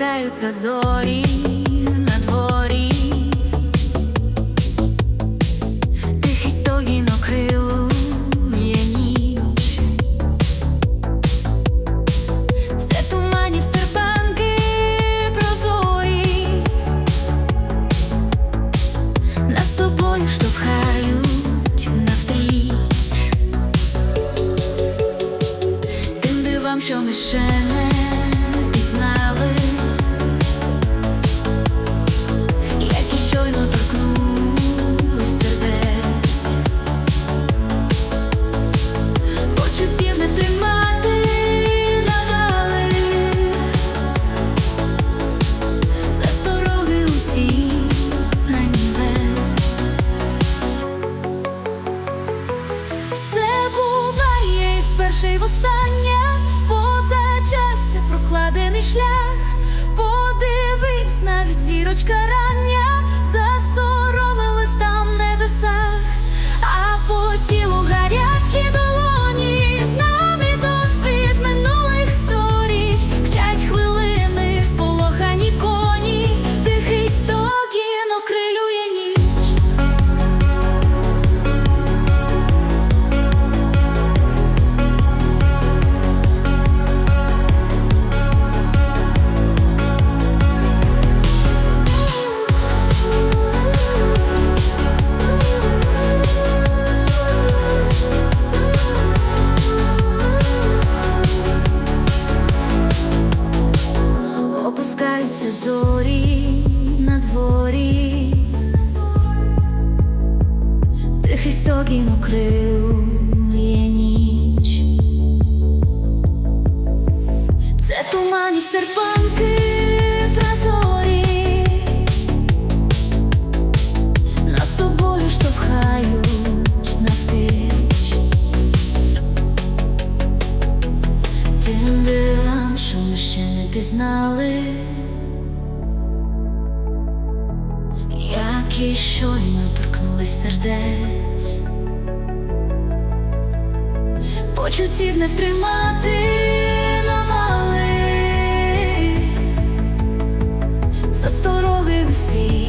опускаються зорі на дворі, тихий стогін окрилує ніч. Це туманів серпанки прозорі, нас тобою штовхають навстріч Тим дивам, що ми вперше, і востаннє позачасся прокладений шлях. Подивись, навіть зірочка рання Опускаються зорі на дворі, тихий стогін укриє ніч. Це туманів серпанки прозорі, нас тобою штовхають навтич. Тим дивам, що ми ще не пізнали, які щойно торкнулись сердець, почуттів не втримати навали, застороги усі